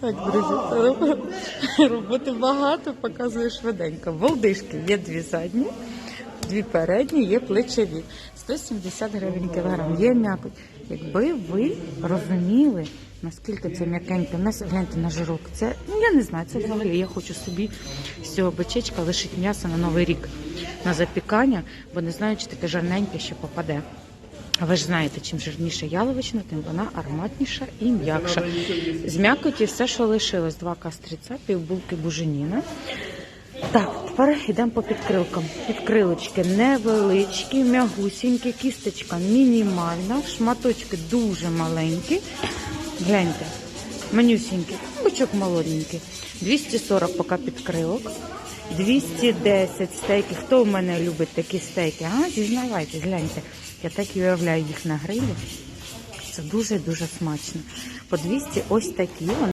Так, друзі, роботи багато, показую швиденько. Волдишки є дві задні, дві передні, є плечові. 170 гривень кілограм. Є м'якоть. Якби ви розуміли, наскільки це м'якеньке гляньте на жирок. Це, ну я не знаю, це взагалі я хочу собі з цього бичечка лишити м'ясо на новий рік на запікання, бо не знаю, чи таке жарненьке ще попаде. А ви ж знаєте, чим жирніша яловичина, тим вона ароматніша і м'якша. З м'якоті все, що лишилось, два кастриця, півбулки буженіна. Так, тепер йдемо по підкрилкам. Підкрилочки невеличкі, м'ягусінькі, кісточка мінімальна, шматочки дуже маленькі. Гляньте, манюсінькі, бочок молоденький. 240 поки підкрилок. 210 стейків. Хто в мене любить такі стейки? А, зізнавайтесь, гляньте. Я так і уявляю їх на грилі. Це дуже-дуже смачно. По 200 ось такі.